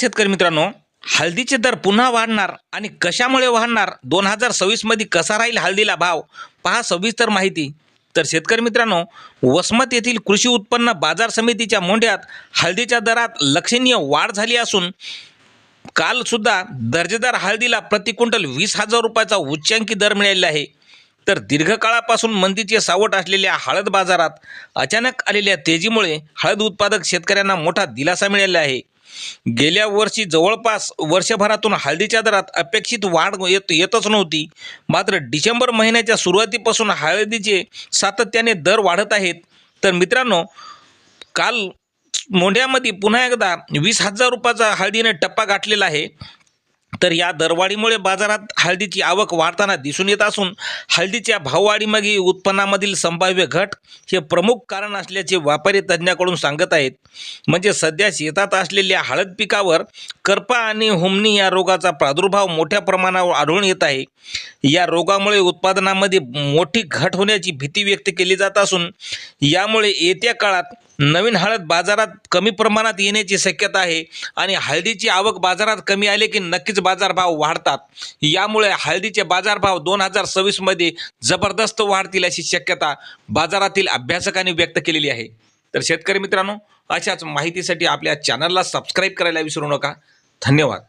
शेतकरी मित्रांनो हळदीचे दर पुन्हा वाढणार आणि कशामुळे वाढणार? दोन हजार सव्वीसमध्ये कसा राहील हळदीला भाव? पहा सविस्तर माहिती. तर शेतकरी मित्रांनो वसमत येथील कृषी उत्पन्न बाजार समितीच्या मोंढ्यात हळदीच्या दरात लक्षणीय वाढ झाली असून कालसुद्धा दर्जेदार हळदीला प्रति क्विंटल वीस हजार रुपयाचा उच्चांकी दर मिळालेला आहे. तर दीर्घकाळापासून मंदीचे सावट असलेल्या हळद बाजारात अचानक आलेल्या तेजीमुळे हळद उत्पादक शेतकऱ्यांना मोठा दिलासा मिळाला आहे. गेल्या वर्षी जवळपास वर्षभरातून हळदीच्या दरात अपेक्षित वाढ येत येतच नव्हती. मात्र डिसेंबर महिन्याच्या सुरुवातीपासून हळदीचे सातत्याने दर वाढत आहेत. तर मित्रांनो काल मोंढ्यामध्ये पुन्हा एकदा वीस हजार रुपयाचा हळदीने टप्पा गाठलेला आहे. तर या दरवाढीमुळे बाजारात हळदीची आवक वाढताना दिसून येत असून हळदीच्या भाववाढीमागे उत्पन्नामधील संभाव्य घट हे प्रमुख कारण असल्याचे व्यापारी तज्ज्ञाकडून सांगत आहेत. म्हणजे सध्या शेतात असलेल्या हळद पिकावर करपा आणि हुमणी या रोगाचा प्रादुर्भाव मोठ्या प्रमाणावर आढळून येत आहे. या रोगामुळे उत्पादनामध्ये मोठी घट होण्याची भीती व्यक्त केली जात असून यामुळे येत्या काळात नवीन हळद बाजारात कमी प्रमाणात येण्याची शक्यता आहे आणि हळदीची आवक बाजारात कमी आले की नक्कीच बाजारभाव वाढतात. यामुळे हळदीचे बाजारभाव दोन हजार सव्वीसमध्ये जबरदस्त वाढतील अशी शक्यता बाजारातील अभ्यासकांनी व्यक्त केलेली आहे. तर शेतकरी मित्रांनो अशाच माहितीसाठी आपल्या चॅनलला सबस्क्राईब करायला विसरू नका. धन्यवाद.